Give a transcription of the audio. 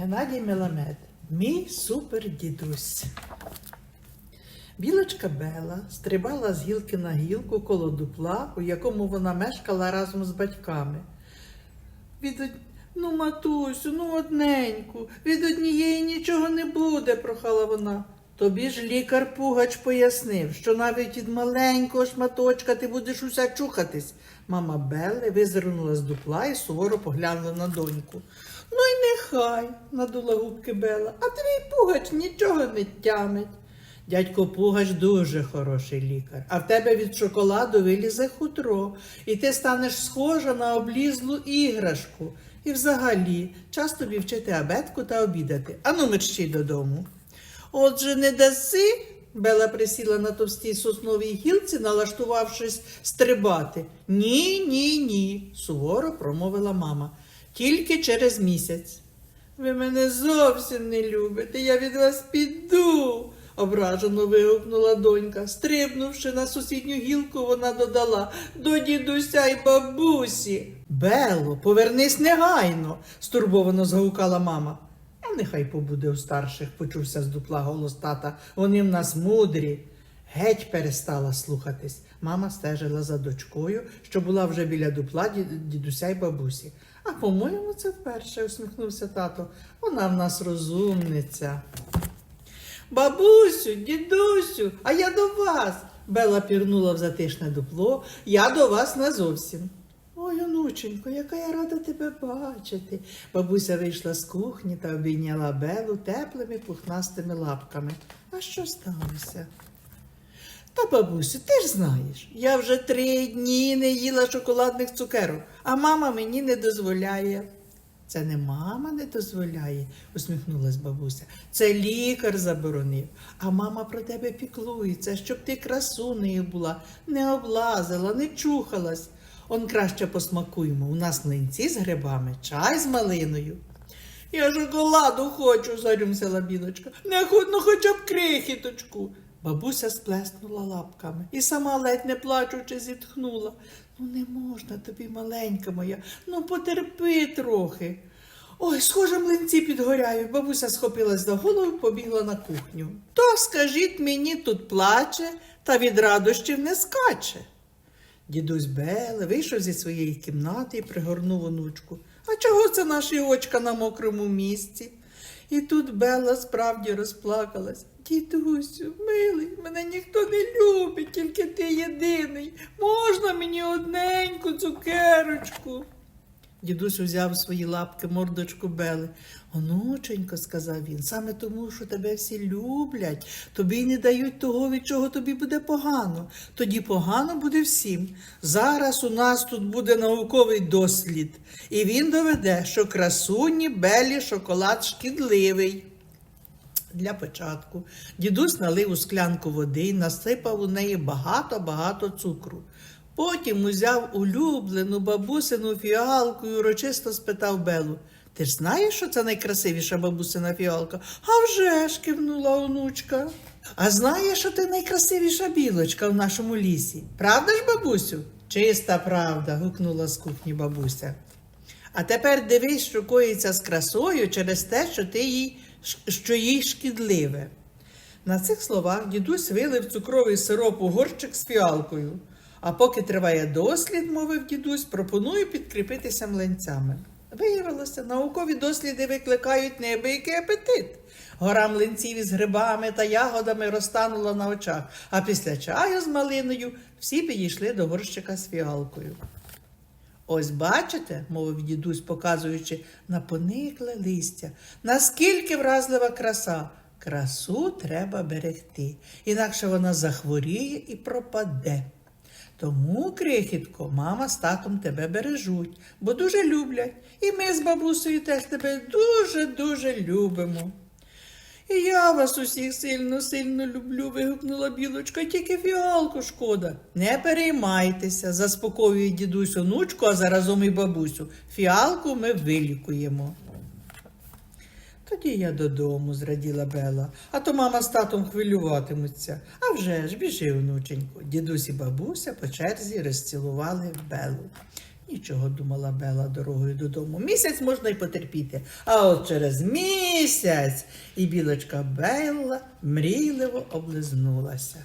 Геннадій Меламед, мій супердідусь. Білочка Бела стрибала з гілки на гілку коло дупла, у якому вона мешкала разом з батьками. Від. Ну, матусю, ну одненьку, від однієї нічого не буде, прохала вона. Тобі ж лікар Пугач пояснив, що навіть від маленького шматочка ти будеш уся чухатись. Мама Белли визирнула з дупла і суворо поглянула на доньку. Ну й нехай, надула губки Бела, а твій Пугач нічого не тямить. Дядько Пугач дуже хороший лікар, а в тебе від шоколаду вилізе хутро, і ти станеш схожа на облізлу іграшку. І взагалі, час тобі вчити абетку та обідати. Ану, мерщій додому. Отже, не даси. Бела присіла на товстій сосновій гілці, налаштувавшись стрибати. Ні, ні, ні, суворо промовила мама. Тільки через місяць. Ви мене зовсім не любите, я від вас піду, ображено вигукнула донька. Стрибнувши на сусідню гілку, вона додала до дідуся й бабусі. Бело, повернись негайно, стурбовано згукала мама. А нехай побуде у старших, почувся з дупла голос тата. Вони в нас мудрі. Геть перестала слухатись. Мама стежила за дочкою, що була вже біля дупла дідуся й бабусі. А по-моєму, це вперше, усміхнувся тато. Вона в нас розумниця. Бабусю, дідусю, а я до вас. Бела пірнула в затишне дупло, я до вас назовсім. Ой, онученько, яка я рада тебе бачити. Бабуся вийшла з кухні та обійняла Белу теплими пухнастими лапками. А що сталося? Та, бабусю, ти ж знаєш, я вже три дні не їла шоколадних цукерок, а мама мені не дозволяє. Це не мама не дозволяє, усміхнулась бабуся. Це лікар заборонив. А мама про тебе піклується, щоб ти красунею була, не облазила, не чухалась. Он краще посмакуємо. У нас млинці з грибами, чай з малиною. Я шоколаду хочу, зарюмсила білочка. Не ходно хоча б крихіточку. Бабуся сплеснула лапками і сама ледь не плачучи зітхнула. Ну, не можна тобі, маленька моя, ну потерпи трохи. Ой, схоже, млинці підгоряють. Бабуся схопилась за голову і побігла на кухню. То, скажіть мені, тут плаче та від радощів не скаче. Дідусь Беле вийшов зі своєї кімнати і пригорнув онучку. А чого це наші очка на мокрому місці? І тут Белла справді розплакалась. Дідусю, милий, мене ніхто не любить, тільки ти єдиний. Можна мені одненьку цукерочку? Дідусь узяв свої лапки мордочку Бели. Онученько, сказав він, саме тому, що тебе всі люблять, тобі й не дають того, від чого тобі буде погано. Тоді погано буде всім. Зараз у нас тут буде науковий дослід, і він доведе, що красуні Белі шоколад шкідливий. Для початку дідусь налив у склянку води і насипав у неї багато-багато цукру. Потім узяв улюблену бабусину фіалку і урочисто спитав Белу. Ти ж знаєш, що це найкрасивіша бабусина фіалка? А вже ж кивнула онучка. А знаєш, що ти найкрасивіша білочка в нашому лісі? Правда ж, бабусю? Чиста правда, гукнула з кухні бабуся. А тепер дивись, що коїться з красою через те, що ти їй, що їй шкідливе. На цих словах дідусь вилив цукровий сироп у горщик з фіалкою. А поки триває дослід, мовив дідусь, пропоную підкріпитися млинцями. Виявилося, наукові досліди викликають неабиякий апетит. Гора млинців із грибами та ягодами розтанула на очах, а після чаю з малиною всі підійшли до горщика з фіалкою. Ось бачите, мовив дідусь, показуючи на поникле листя, наскільки вразлива краса. Красу треба берегти, інакше вона захворіє і пропаде. Тому, крихітко, мама з татом тебе бережуть, бо дуже люблять, і ми з бабусею теж тебе дуже-дуже любимо. Я вас усіх сильно-сильно люблю, вигукнула білочка, тільки фіалку шкода. Не переймайтеся, заспокоює дідусь онучку, а заразом і бабусю. Фіалку ми вилікуємо. Тоді я додому, зраділа Бела, а то мама з татом хвилюватимуться. А вже ж, біжи, онученько. Дідусь і бабуся по черзі розцілували Белу. Нічого думала Бела дорогою додому. Місяць можна й потерпіти. А от через місяць і білочка Белла мрійливо облизнулася.